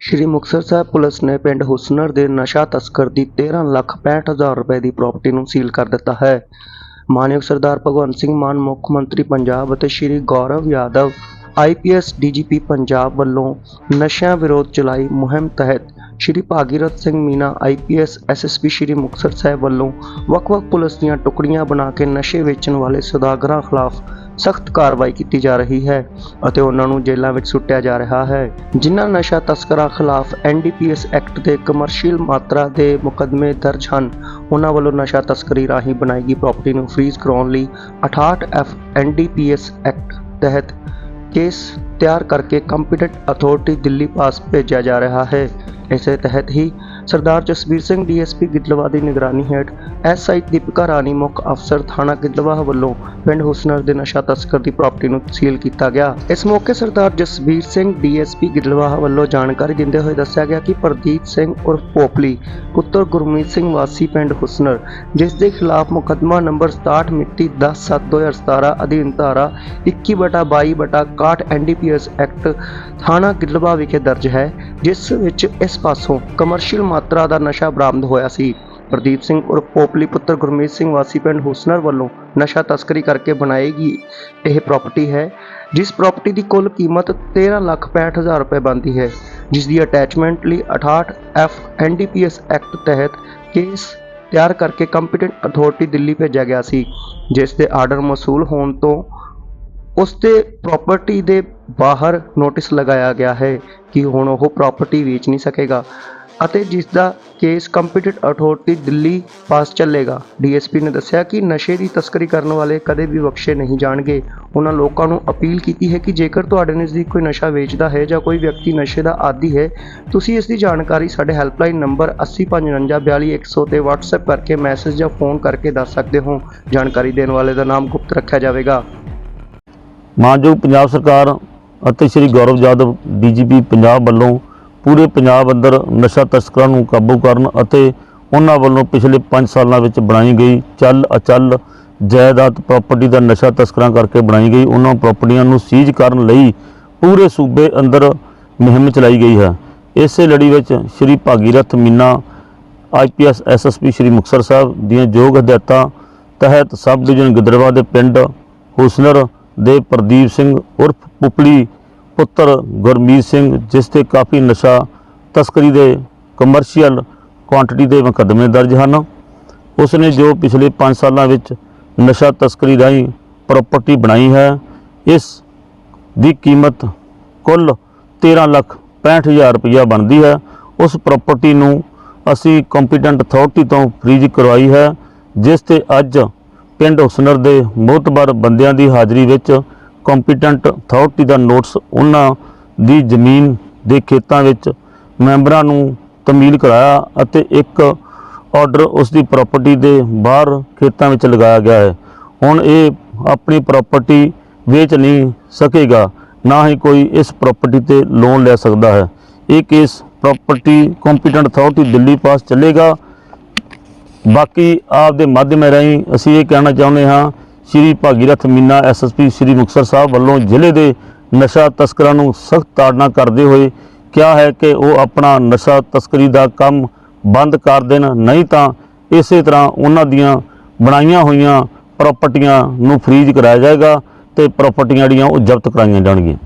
ਸ਼੍ਰੀ ਮੁਕਤਸਰ ਸਾਹਿਬ police ਨੇ ਪਿੰਡ ਹੁਸਨਰ ਦੇ ਨਸ਼ਾ ਤਸਕਰ ਦੀ 13 ਲੱਖ 65 ਹਜ਼ਾਰ ਰੁਪਏ ਦੀ ਪ੍ਰਾਪਰਟੀ ਨੂੰ ਸੀਲ ਕਰ ਦਿੱਤਾ ਹੈ। ਮਾਨਯੋਗ ਸਰਦਾਰ ਭਗਵੰਤ ਸਿੰਘ ਮਾਨ, ਮੁੱਖ ਮੰਤਰੀ ਪੰਜਾਬ ਅਤੇ ਸ਼੍ਰੀ ਗੌਰਵ ਯਾਦਵ ਆਈਪੀਐਸ ਡੀਜੀਪੀ ਪੰਜਾਬ ਵੱਲੋਂ ਨਸ਼ਿਆਂ ਵਿਰੋਧ ਚਲਾਈ ਮੁਹਿੰਮ ਤਹਿਤ ਸ਼੍ਰੀ ਭਾਗੀਰਥ ਸਿੰਘ ਮੀਨਾ ਆਈਪੀਐਸ ਐਸਐਸਪੀ ਸ਼੍ਰੀ ਮੁਕਤਸਰ ਸਾਹਿਬ ਵੱਲੋਂ ਵੱਖ-ਵੱਖ ਪੁਲਿਸ ਦੀਆਂ ਟੁਕੜੀਆਂ ਬਣਾ ਕੇ ਨਸ਼ੇ ਵੇਚਣ ਵਾਲੇ ਸੌਦਾਗਰਾਂ ਖਿਲਾਫ ਸਖਤ ਕਾਰਵਾਈ ਕੀਤੀ ਜਾ ਰਹੀ ਹੈ ਅਤੇ ਉਹਨਾਂ ਨੂੰ ਜੇਲ੍ਹਾਂ ਵਿੱਚ ਸੁੱਟਿਆ ਜਾ ਰਿਹਾ ਹੈ। ਜਿਨ੍ਹਾਂ ਨਸ਼ਾ ਤਸਕਰਾਂ ਖਿਲਾਫ ਐਨਡੀਪੀਐਸ ਐਕਟ ਦੇ ਕਮਰਸ਼ੀਅਲ ਮਾਤਰਾ ਦੇ ਮੁਕੱਦਮੇ ਦਰਜ ਹਨ, ਉਹਨਾਂ ਵੱਲੋਂ ਨਸ਼ਾ ਤਸਕਰੀ ਰਾਹੀਂ ਬਣਾਈ ਗਈ ਪ੍ਰਾਪਰਟੀ ਨੂੰ ਫ੍ਰੀਜ਼ ਕਰਾਉਣ ਲਈ 68 ਐਫ ਐਨਡੀਪੀਐਸ ਐਕਟ ਤਹਿਤ ਕੇਸ ਤਿਆਰ ਕਰਕੇ ਕੰਪੀਟੈਂਟ ਅਥਾਰਟੀ ਦਿੱਲੀ ਪਾਸ ਭੇਜਿਆ ਜਾ ਰਿਹਾ ਹੈ। ਇਸੇ ਤਹਿਤ ਹੀ ਸਰਦਾਰ ਜਸਵੀਰ ਸਿੰਘ ਡੀਐਸਪੀ ਗਿੱਦਲਵਾ ਦੀ ਨਿਗਰਾਨੀ ਹੇਠ ਐਸਆਈ ਦੀਪਿਕਾ ਰਾਣੀ ਮੁੱਖ ਅਫਸਰ ਥਾਣਾ ਗਿੱਦਲਵਾ ਵੱਲੋਂ ਪਿੰਡ ਹੁਸਨਰ ਦੇ ਨਸ਼ਾ ਤਸਕਰ ਦੀ ਪ੍ਰਾਪਰਟੀ ਨੂੰ ਸੀਲ ਕੀਤਾ ਗਿਆ। ਇਸ ਮੌਕੇ ਸਰਦਾਰ ਜਸਵੀਰ ਸਿੰਘ ਡੀਐਸਪੀ ਗਿੱਦਲਵਾ ਵੱਲੋਂ ਜਾਣਕਾਰੀ ਦਿੰਦੇ ਹੋਏ ਦੱਸਿਆ ਗਿਆ ਕਿ ਪ੍ਰਦੀਪ ਸਿੰਘ ਉਰਫ ਪੋਪਲੀ, ਪੁੱਤਰ ਗੁਰਮੀਤ ਸਿੰਘ ਵਾਸੀ ਪਿੰਡ ਹੁਸਨਰ, ਜਿਸ ਦੇ ਖਿਲਾਫ ਮੁਕੱਦਮਾ ਨੰਬਰ 67 ਮਿਤੀ 10/7/2017 ਅਧੀਨ ਧਾਰਾ 21/22/61 ਐਨਡੀਪੀਐਸ ਐਕਟ ਥਾਣਾ ਗਿੱਦਲਵਾ ਵਿਖੇ ਦਰਜ ਹੈ। ਜਿਸ ਵਿੱਚ ਇਸ ਪਾਸੋਂ ਕਮਰਸ਼ੀਅਲ ਮਾਤਰਾ ਦਾ ਨਸ਼ਾ ਬਰਾਮਦ ਹੋਇਆ ਸੀ। ਪ੍ਰਦੀਪ ਸਿੰਘ ਉਰਫ ਪੋਪਲੀ ਪੁੱਤਰ ਗੁਰਮੀਤ ਸਿੰਘ ਵਾਸੀ ਪਿੰਡ ਹੁਸਨਰ ਵੱਲੋਂ ਨਸ਼ਾ ਤਸਕਰੀ ਕਰਕੇ ਬਣਾਏਗੀ ਇਹ ਪ੍ਰਾਪਰਟੀ ਹੈ, ਜਿਸ ਪ੍ਰਾਪਰਟੀ ਦੀ ਕੁੱਲ ਕੀਮਤ 13 ਲੱਖ 65 ਹਜ਼ਾਰ ਰੁਪਏ ਬਣਦੀ ਹੈ, ਜਿਸ ਦੀ ਅਟੈਚਮੈਂਟ ਲਈ 68 ਐਫ ਐਨਡੀਪੀਐਸ ਐਕਟ ਤਹਿਤ ਕੇਸ ਤਿਆਰ ਕਰਕੇ ਕੰਪੀਟੈਂਟ ਅਥਾਰਟੀ ਦਿੱਲੀ ਭੇਜਿਆ ਗਿਆ ਸੀ, ਜਿਸ ਦੇ ਆਰਡਰ ਮਸੂਲ ਹੋਣ ਤੋਂ ਉਸ ਤੇ ਪ੍ਰਾਪਰਟੀ ਦੇ ਬਾਹਰ ਨੋਟਿਸ ਲਗਾਇਆ ਗਿਆ ਹੈ ਕਿ ਹੁਣ ਉਹ ਪ੍ਰਾਪਰਟੀ ਵੇਚ ਨਹੀਂ ਸਕੇਗਾ ਅਤੇ ਜਿਸ ਦਾ ਕੇਸ ਕੰਪੀਟੈਂਟ ਅਥਾਰਟੀ ਦਿੱਲੀ ਪਾਸ ਚੱਲੇਗਾ। ਡੀਐਸਪੀ ਨੇ ਦੱਸਿਆ ਕਿ ਨਸ਼ੇ ਦੀ ਤਸਕਰੀ ਕਰਨ ਵਾਲੇ ਕਦੇ ਵੀ ਬਖਸ਼ੇ ਨਹੀਂ ਜਾਣਗੇ। ਉਹਨਾਂ ਲੋਕਾਂ ਨੂੰ ਅਪੀਲ ਕੀਤੀ ਹੈ ਕਿ ਜੇਕਰ ਤੁਹਾਡੇ ਨਜ਼ਦੀਕ ਕੋਈ ਨਸ਼ਾ ਵੇਚਦਾ ਹੈ ਜਾਂ ਕੋਈ ਵਿਅਕਤੀ ਨਸ਼ੇ ਦਾ ਆਦੀ ਹੈ, ਤੁਸੀਂ ਇਸ ਦੀ ਜਾਣਕਾਰੀ ਸਾਡੇ ਹੈਲਪਲਾਈਨ ਨੰਬਰ 8055422100 ਤੇ WhatsApp ਕਰਕੇ ਮੈਸੇਜ ਜਾਂ ਫੋਨ ਕਰਕੇ ਦੱਸ ਸਕਦੇ ਹੋ। ਜਾਣਕਾਰੀ ਦੇਣ ਵਾਲੇ ਦਾ ਨਾਮ ਗੁਪਤ ਰੱਖਿਆ ਜਾਵੇਗਾ। ਮਾਨਯੋਗ ਪੰਜਾਬ ਸਰਕਾਰ ਅਤੇ ਸ੍ਰੀ ਗੌਰਵ ਯਾਦਵ ਡੀਜੀਪੀ ਪੰਜਾਬ ਵੱਲੋਂ ਪੂਰੇ ਪੰਜਾਬ ਅੰਦਰ ਨਸ਼ਾ ਤਸਕਰਾਂ ਨੂੰ ਕਾਬੂ ਕਰਨ ਅਤੇ ਉਹਨਾਂ ਵੱਲੋਂ ਪਿਛਲੇ 5 ਸਾਲਾਂ ਵਿੱਚ ਬਣਾਈ ਗਈ ਚੱਲ ਅਚੱਲ ਜਾਇਦਾਦ ਪ੍ਰਾਪਰਟੀ ਦਾ ਨਸ਼ਾ ਤਸਕਰਾਂ ਕਰਕੇ ਬਣਾਈ ਗਈ, ਉਹਨਾਂ ਪ੍ਰਾਪਰਟੀਆਂ ਨੂੰ ਸੀਜ਼ ਕਰਨ ਲਈ ਪੂਰੇ ਸੂਬੇ ਅੰਦਰ ਮੁਹਿੰਮ ਚਲਾਈ ਗਈ ਹੈ। ਇਸੇ ਲੜੀ ਵਿੱਚ ਸ੍ਰੀ ਭਾਗੀਰਥ ਮੀਨਾ ਆਈਪੀਐਸ ਐਸਐਸਪੀ ਸ੍ਰੀ ਮੁਕਤਸਰ ਸਾਹਿਬ ਦੀਆਂ ਯੋਗ ਹਦਾਇਤਾਂ ਤਹਿਤ ਸਬ ਡਿਵੀਜ਼ਨ ਗਿੱਦੜਵਾ ਦੇ ਪਿੰਡ ਹੁਸਨਰ ਦੇ ਪ੍ਰਦੀਪ ਸਿੰਘ ਉਰਫ ਪੁਪਲੀ ਪੁੱਤਰ ਗੁਰਮੀਤ ਸਿੰਘ, ਜਿਸ ਤੇ ਕਾਫੀ ਨਸ਼ਾ ਤਸਕਰੀ ਦੇ ਕਮਰਸ਼ੀਅਲ ਕੁਆਂਟੀਟੀ ਦੇ ਮੁਕੱਦਮੇ ਦਰਜ ਹਨ। ਉਸ ਨੇ ਜੋ ਪਿਛਲੇ 5 ਸਾਲਾਂ ਵਿੱਚ ਨਸ਼ਾ ਤਸਕਰੀ ਰਾਹੀਂ ਪ੍ਰਾਪਰਟੀ ਬਣਾਈ ਹੈ, ਇਸ ਦੀ ਕੀਮਤ ਕੁੱਲ 13 ਲੱਖ 65 ਹਜ਼ਾਰ ਰੁਪਈਆ ਬਣਦੀ ਹੈ। ਉਸ ਪ੍ਰਾਪਰਟੀ ਨੂੰ ਅਸੀਂ ਕੰਪੀਟੈਂਟ ਅਥਾਰਟੀ ਤੋਂ ਫ੍ਰੀਜ਼ ਕਰਵਾਈ ਹੈ, ਜਿਸ ਤੇ ਅੱਜ ਪਿੰਡ ਹੁਸਨਰ ਦੇ ਮੋਤਬਰ ਬੰਦਿਆਂ ਦੀ ਹਾਜ਼ਰੀ ਵਿੱਚ ਕੰਪੀਟੈਂਟ ਅਥਾਰਟੀ ਦਾ ਨੋਟਿਸ ਉਹਨਾਂ ਦੀ ਜ਼ਮੀਨ ਦੇ ਖੇਤਾਂ ਵਿੱਚ ਮੈਂਬਰਾਂ ਨੂੰ ਤਮੀਲ ਕਰਾਇਆ ਅਤੇ ਇੱਕ ਆਰਡਰ ਉਸ ਦੀ ਪ੍ਰਾਪਰਟੀ ਦੇ ਬਾਹਰ ਖੇਤਾਂ ਵਿੱਚ ਲਗਾਇਆ ਗਿਆ ਹੈ। ਹੁਣ ਇਹ ਆਪਣੀ ਪ੍ਰਾਪਰਟੀ ਵੇਚ ਨਹੀਂ ਸਕੇਗਾ, ਨਾ ਹੀ ਕੋਈ ਇਸ ਪ੍ਰਾਪਰਟੀ ਤੇ ਲੋਨ ਲੈ ਸਕਦਾ ਹੈ। ਇਹ case property competent authority Delhi ਪਾਸ ਚੱਲੇਗਾ ਬਾਕੀ ਆਪ ਦੇ ਮਾਧਿਅਮ ਰਾਹੀਂ ਅਸੀਂ ਇਹ ਕਹਿਣਾ ਚਾਹੁੰਦੇ ਹਾਂ, ਸ਼੍ਰੀ ਭਾਗੀਰਥ ਮੀਨਾ ਐਸਐਸਪੀ ਸ਼੍ਰੀ ਮੁਕਤਸਰ ਸਾਹਿਬ ਵੱਲੋਂ ਜ਼ਿਲ੍ਹੇ ਦੇ ਨਸ਼ਾ ਤਸਕਰਾਂ ਨੂੰ ਸਖਤ ਤਾੜਨਾ ਕਰਦੇ ਹੋਏ ਕਿਹਾ ਹੈ ਕਿ ਉਹ ਆਪਣਾ ਨਸ਼ਾ ਤਸਕਰੀ ਦਾ ਕੰਮ ਬੰਦ ਕਰ ਦੇਣ, ਨਹੀਂ ਤਾਂ ਇਸੇ ਤਰ੍ਹਾਂ ਉਹਨਾਂ ਦੀਆਂ ਬਣਾਈਆਂ ਹੋਈਆਂ ਪ੍ਰਾਪਰਟੀਆਂ ਨੂੰ ਫ੍ਰੀਜ਼ ਕਰਾਇਆ ਜਾਏਗਾ ਤੇ ਪ੍ਰਾਪਰਟੀਆਂ ਜਿਹੜੀਆਂ ਉਹ ਜ਼ਬਤ ਕਰਾਈਆਂ ਜਾਣਗੀਆਂ।